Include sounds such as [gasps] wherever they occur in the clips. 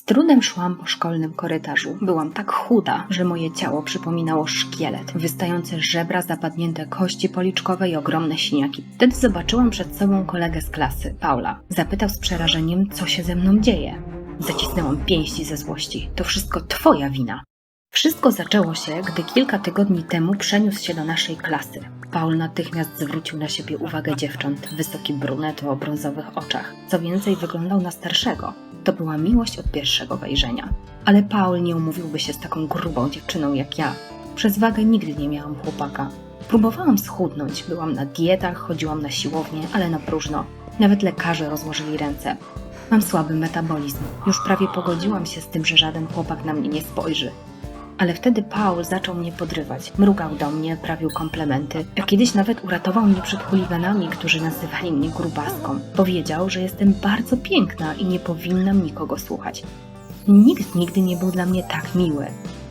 Z trudem szłam po szkolnym korytarzu. Byłam tak chuda, że moje ciało przypominało szkielet, wystające żebra, zapadnięte kości policzkowe i ogromne siniaki. Wtedy zobaczyłam przed sobą kolegę z klasy, Paula. Zapytał z przerażeniem, co się ze mną dzieje. Zacisnęłam pięści ze złości. To wszystko twoja wina. Wszystko zaczęło się, gdy kilka tygodni temu przeniósł się do naszej klasy. Paul natychmiast zwrócił na siebie uwagę dziewcząt, wysoki brunet o brązowych oczach. Co więcej, wyglądał na starszego. To była miłość od pierwszego wejrzenia. Ale Paul nie umówiłby się z taką grubą dziewczyną jak ja. Przez wagę nigdy nie miałam chłopaka. Próbowałam schudnąć, byłam na dietach, chodziłam na siłownię, ale na próżno. Nawet lekarze rozłożyli ręce. Mam słaby metabolizm. Już prawie pogodziłam się z tym, że żaden chłopak na mnie nie spojrzy. Ale wtedy Paul zaczął mnie podrywać. Mrugał do mnie, prawił komplementy. A kiedyś nawet uratował mnie przed chuliganami, którzy nazywali mnie grubaską. Powiedział, że jestem bardzo piękna i nie powinnam nikogo słuchać. Nikt nigdy nie był dla mnie tak miły.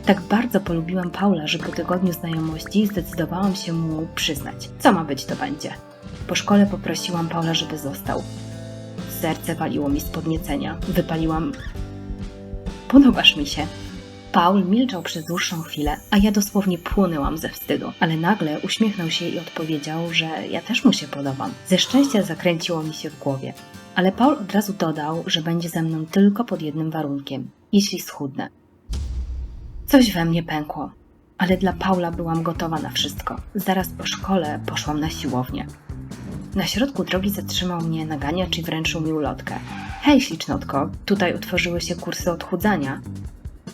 Tak bardzo polubiłam Paula, że po tygodniu znajomości zdecydowałam się mu przyznać. Co ma być, to będzie. Po szkole poprosiłam Paula, żeby został. Serce waliło mi z podniecenia. Wypaliłam. Podobasz mi się. Paul milczał przez dłuższą chwilę, a ja dosłownie płonęłam ze wstydu, ale nagle uśmiechnął się i odpowiedział, że ja też mu się podobam. Ze szczęścia zakręciło mi się w głowie. Ale Paul od razu dodał, że będzie ze mną tylko pod jednym warunkiem jeśli schudnę. Coś we mnie pękło, ale dla Paula byłam gotowa na wszystko. Zaraz po szkole poszłam na siłownię. Na środku drogi zatrzymał mnie naganiacz i wręczył mi ulotkę. Hej, ślicznotko, tutaj utworzyły się kursy odchudzania.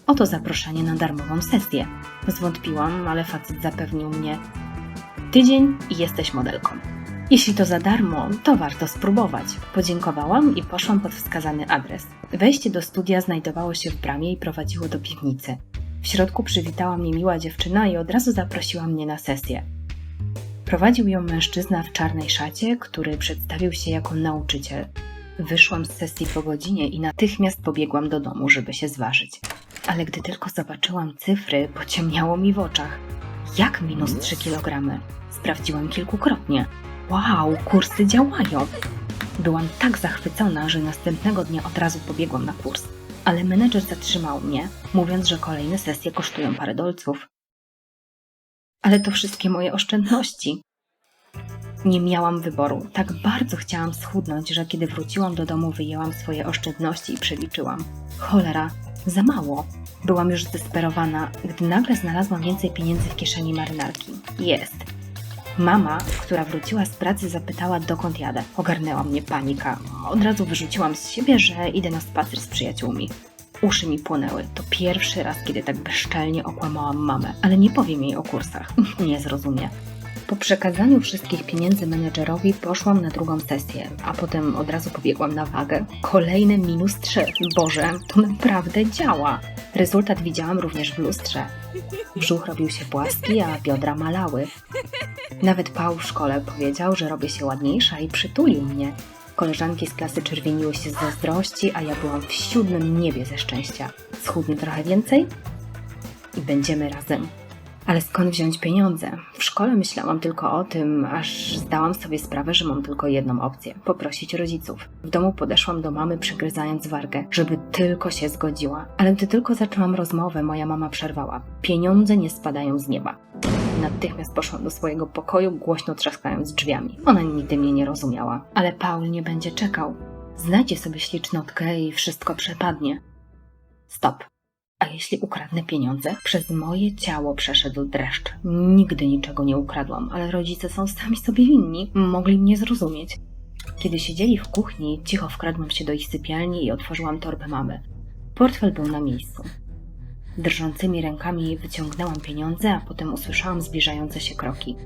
Oto zaproszenie na darmową sesję. Zwątpiłam, ale facet zapewnił mnie: Tydzień i jesteś modelką. Jeśli to za darmo, to warto spróbować. Podziękowałam i poszłam pod wskazany adres. Wejście do studia znajdowało się w bramie i prowadziło do piwnicy. W środku przywitała mnie miła dziewczyna i od razu zaprosiła mnie na sesję. Prowadził ją mężczyzna w czarnej szacie, który przedstawił się jako nauczyciel. Wyszłam z sesji po godzinie i natychmiast pobiegłam do domu, żeby się zważyć. Ale gdy tylko zobaczyłam cyfry, pociemniało mi w oczach. Jak minus 3 kg? Sprawdziłam kilkukrotnie. Wow, kursy działają! Byłam tak zachwycona, że następnego dnia od razu pobiegłam na kurs. Ale menedżer zatrzymał mnie, mówiąc, że kolejne sesje kosztują parę dolców. Ale to wszystkie moje oszczędności. Nie miałam wyboru. Tak bardzo chciałam schudnąć, że kiedy wróciłam do domu, wyjęłam swoje oszczędności i przeliczyłam. Cholera, za mało. Byłam już zdesperowana, gdy nagle znalazłam więcej pieniędzy w kieszeni marynarki. Jest. Mama, która wróciła z pracy, zapytała, dokąd jadę. Ogarnęła mnie panika. Od razu wyrzuciłam z siebie, że idę na spacer z przyjaciółmi. Uszy mi płonęły. To pierwszy raz, kiedy tak bezczelnie okłamałam mamę, ale nie powiem jej o kursach. [laughs] nie zrozumie. Po przekazaniu wszystkich pieniędzy menedżerowi poszłam na drugą sesję, a potem od razu pobiegłam na wagę. Kolejne minus 3. Boże, to naprawdę działa. Rezultat widziałam również w lustrze. Brzuch robił się płaski, a biodra malały. Nawet Paul w szkole powiedział, że robię się ładniejsza i przytulił mnie. Koleżanki z klasy czerwieniły się z zazdrości, a ja byłam w siódmym niebie ze szczęścia. Schudnę trochę więcej i będziemy razem. Ale skąd wziąć pieniądze? W szkole myślałam tylko o tym, aż zdałam sobie sprawę, że mam tylko jedną opcję poprosić rodziców. W domu podeszłam do mamy, przygryzając wargę, żeby tylko się zgodziła. Ale gdy tylko zaczęłam rozmowę, moja mama przerwała. Pieniądze nie spadają z nieba. Natychmiast poszłam do swojego pokoju, głośno trzaskając drzwiami. Ona nigdy mnie nie rozumiała. Ale Paul nie będzie czekał. Znajdzie sobie ślicznotkę i wszystko przepadnie. Stop. A jeśli ukradnę pieniądze? Przez moje ciało przeszedł dreszcz. Nigdy niczego nie ukradłam, ale rodzice są sami sobie winni. Mogli mnie zrozumieć. Kiedy siedzieli w kuchni, cicho wkradłam się do ich sypialni i otworzyłam torbę mamy. Portfel był na miejscu. Drżącymi rękami wyciągnęłam pieniądze, a potem usłyszałam zbliżające się kroki.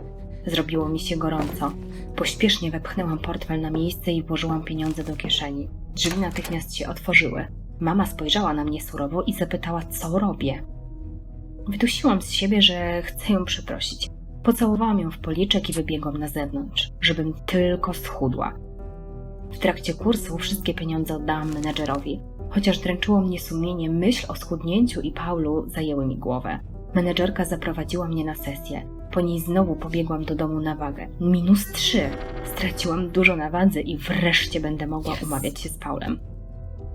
Zrobiło mi się gorąco. Pośpiesznie wepchnęłam portfel na miejsce i włożyłam pieniądze do kieszeni. Drzwi natychmiast się otworzyły. Mama spojrzała na mnie surowo i zapytała, co robię. Wydusiłam z siebie, że chcę ją przeprosić. Pocałowałam ją w policzek i wybiegłam na zewnątrz, żebym tylko schudła. W trakcie kursu wszystkie pieniądze oddałam menedżerowi. Chociaż dręczyło mnie sumienie, myśl o schudnięciu i Paulu zajęły mi głowę. Menedżerka zaprowadziła mnie na sesję. Po niej znowu pobiegłam do domu na wagę. Minus trzy. Straciłam dużo na wadze i wreszcie będę mogła umawiać się z Paulem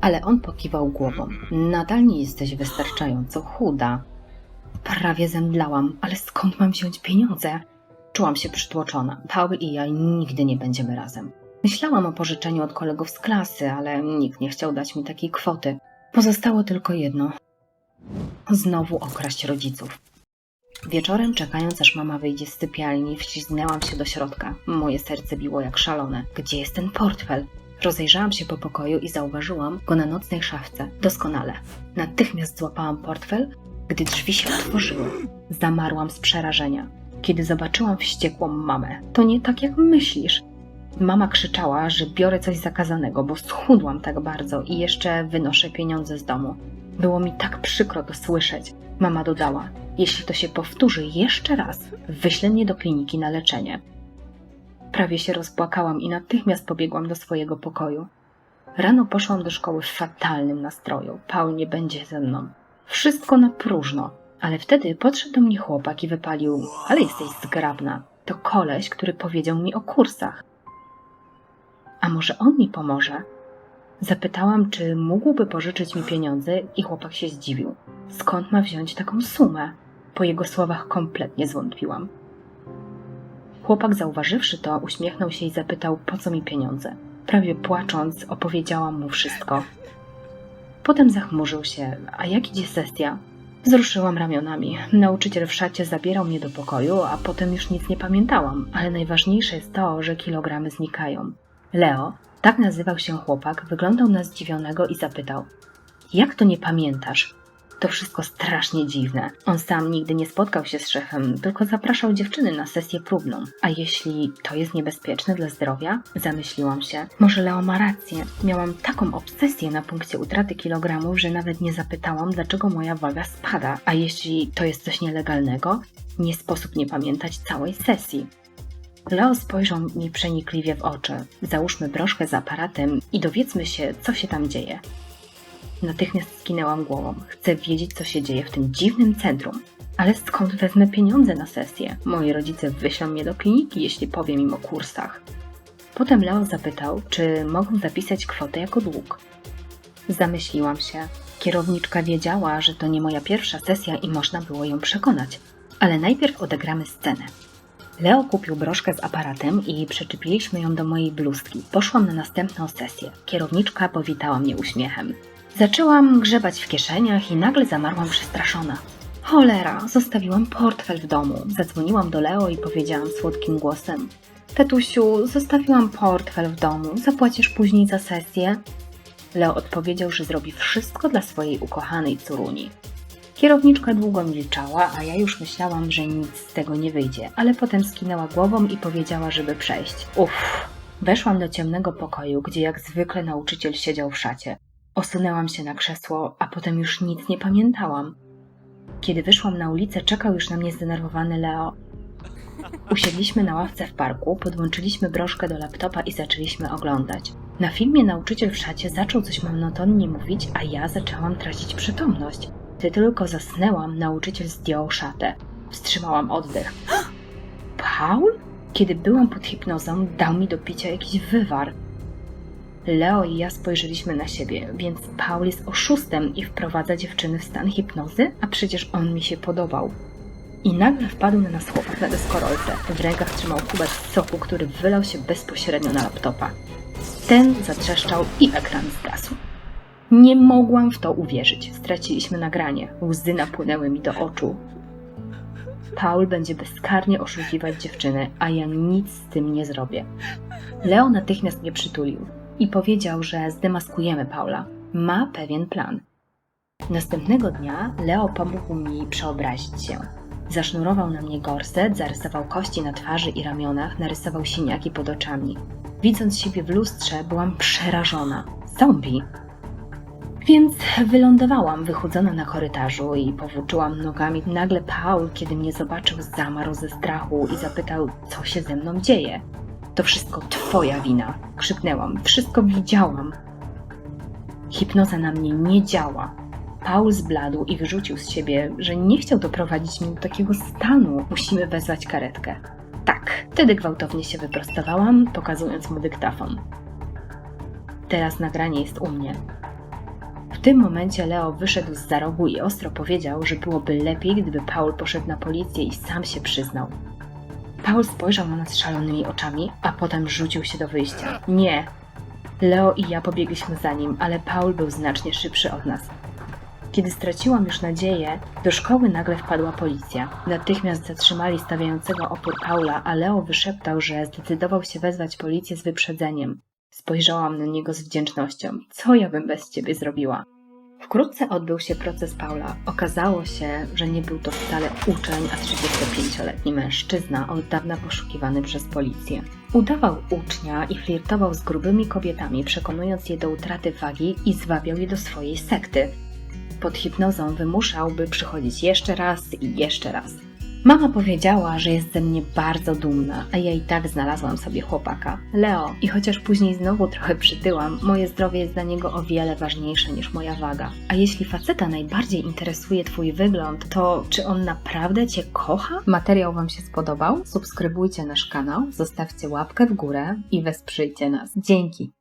ale on pokiwał głową. Nadal nie jesteś wystarczająco chuda. Prawie zemdlałam, ale skąd mam wziąć pieniądze? Czułam się przytłoczona. Paul i ja nigdy nie będziemy razem. Myślałam o pożyczeniu od kolegów z klasy, ale nikt nie chciał dać mi takiej kwoty. Pozostało tylko jedno. Znowu okraść rodziców. Wieczorem, czekając aż mama wyjdzie z sypialni, wślizgnęłam się do środka. Moje serce biło jak szalone. Gdzie jest ten portfel? Rozejrzałam się po pokoju i zauważyłam go na nocnej szafce. Doskonale. Natychmiast złapałam portfel, gdy drzwi się otworzyły. Zamarłam z przerażenia, kiedy zobaczyłam wściekłą mamę. To nie tak jak myślisz. Mama krzyczała, że biorę coś zakazanego, bo schudłam tak bardzo i jeszcze wynoszę pieniądze z domu. Było mi tak przykro to słyszeć. Mama dodała: Jeśli to się powtórzy jeszcze raz, wyślę mnie do kliniki na leczenie. Prawie się rozpłakałam i natychmiast pobiegłam do swojego pokoju. Rano poszłam do szkoły w fatalnym nastroju. Paul nie będzie ze mną. Wszystko na próżno. Ale wtedy podszedł do mnie chłopak i wypalił: Ale jesteś zgrabna. To koleś, który powiedział mi o kursach. A może on mi pomoże? Zapytałam, czy mógłby pożyczyć mi pieniądze, i chłopak się zdziwił. Skąd ma wziąć taką sumę? Po jego słowach kompletnie zwątpiłam. Chłopak, zauważywszy to, uśmiechnął się i zapytał, po co mi pieniądze. Prawie płacząc, opowiedziałam mu wszystko. Potem zachmurzył się, a jak idzie sesja? Wzruszyłam ramionami. Nauczyciel w szacie zabierał mnie do pokoju, a potem już nic nie pamiętałam, ale najważniejsze jest to, że kilogramy znikają. Leo, tak nazywał się chłopak, wyglądał na zdziwionego i zapytał: Jak to nie pamiętasz? To wszystko strasznie dziwne. On sam nigdy nie spotkał się z szefem, tylko zapraszał dziewczyny na sesję próbną. A jeśli to jest niebezpieczne dla zdrowia? Zamyśliłam się. Może Leo ma rację. Miałam taką obsesję na punkcie utraty kilogramów, że nawet nie zapytałam, dlaczego moja waga spada. A jeśli to jest coś nielegalnego? Nie sposób nie pamiętać całej sesji. Leo spojrzał mi przenikliwie w oczy. Załóżmy broszkę z aparatem i dowiedzmy się, co się tam dzieje. Natychmiast skinęłam głową. Chcę wiedzieć, co się dzieje w tym dziwnym centrum. Ale skąd wezmę pieniądze na sesję? Moi rodzice wyślą mnie do kliniki, jeśli powiem im o kursach. Potem Leo zapytał, czy mogę zapisać kwotę jako dług. Zamyśliłam się. Kierowniczka wiedziała, że to nie moja pierwsza sesja i można było ją przekonać. Ale najpierw odegramy scenę. Leo kupił broszkę z aparatem i przyczepiliśmy ją do mojej bluzki. Poszłam na następną sesję. Kierowniczka powitała mnie uśmiechem. Zaczęłam grzebać w kieszeniach i nagle zamarłam przestraszona. Cholera, zostawiłam portfel w domu. Zadzwoniłam do Leo i powiedziałam słodkim głosem: Tetusiu, zostawiłam portfel w domu. Zapłacisz później za sesję? Leo odpowiedział, że zrobi wszystko dla swojej ukochanej córuni. Kierowniczka długo milczała, a ja już myślałam, że nic z tego nie wyjdzie, ale potem skinęła głową i powiedziała, żeby przejść. Uff. Weszłam do ciemnego pokoju, gdzie jak zwykle nauczyciel siedział w szacie. Osunęłam się na krzesło, a potem już nic nie pamiętałam. Kiedy wyszłam na ulicę, czekał już na mnie zdenerwowany Leo. Usiedliśmy na ławce w parku, podłączyliśmy broszkę do laptopa i zaczęliśmy oglądać. Na filmie nauczyciel w szacie zaczął coś monotonnie mówić, a ja zaczęłam tracić przytomność. Gdy tylko zasnęłam, nauczyciel zdjął szatę. Wstrzymałam oddech. [gasps] Paul? Kiedy byłam pod hipnozą, dał mi do picia jakiś wywar. Leo i ja spojrzeliśmy na siebie, więc Paul jest oszustem i wprowadza dziewczyny w stan hipnozy, a przecież on mi się podobał. I nagle wpadł na nas chłopak na deskorolce. W rękach trzymał kubek soku, który wylał się bezpośrednio na laptopa. Ten zatrzeszczał i ekran zgasł. Nie mogłam w to uwierzyć. Straciliśmy nagranie. Łzy napłynęły mi do oczu. Paul będzie bezkarnie oszukiwać dziewczyny, a ja nic z tym nie zrobię. Leo natychmiast mnie przytulił i powiedział, że zdemaskujemy Paula. Ma pewien plan. Następnego dnia Leo pomógł mi przeobrazić się. Zasznurował na mnie gorset, zarysował kości na twarzy i ramionach, narysował siniaki pod oczami. Widząc siebie w lustrze, byłam przerażona. Zombie! Więc wylądowałam wychudzona na korytarzu i powłóczyłam nogami. Nagle Paul, kiedy mnie zobaczył, zamarł ze strachu i zapytał, co się ze mną dzieje. To wszystko twoja wina, krzyknęłam. Wszystko widziałam. Hipnoza na mnie nie działa. Paul zbladł i wyrzucił z siebie, że nie chciał doprowadzić mnie do takiego stanu. Musimy wezwać karetkę. Tak, wtedy gwałtownie się wyprostowałam, pokazując mu dyktafon. Teraz nagranie jest u mnie. tym momencie Leo wyszedł z za rogu i ostro powiedział, że byłoby lepiej, gdyby Paul poszedł na policję i sam się przyznał. Paul spojrzał na nas szalonymi oczami, a potem rzucił się do wyjścia. Nie! Leo i ja pobiegliśmy za nim, ale Paul był znacznie szybszy od nas. Kiedy straciłam już nadzieję, do szkoły nagle wpadła policja. Natychmiast zatrzymali stawiającego opór Paula, a Leo wyszeptał, że zdecydował się wezwać policję z wyprzedzeniem. Spojrzałam na niego z wdzięcznością. Co ja bym bez ciebie zrobiła? Wkrótce odbył się proces Paula. Okazało się, że nie był to wcale uczeń, a 35-letni mężczyzna, od dawna poszukiwany przez policję. Udawał ucznia i flirtował z grubymi kobietami, przekonując je do utraty wagi i zwabiał je do swojej sekty. Pod hipnozą wymuszał, by przychodzić jeszcze raz i jeszcze raz. Mama powiedziała, że jest ze mnie bardzo dumna, a ja i tak znalazłam sobie chłopaka, Leo. I chociaż później znowu trochę przytyłam, moje zdrowie jest dla niego o wiele ważniejsze niż moja waga. A jeśli faceta najbardziej interesuje Twój wygląd, to czy on naprawdę Cię kocha? Materiał Wam się spodobał? Subskrybujcie nasz kanał, zostawcie łapkę w górę i wesprzyjcie nas. Dzięki!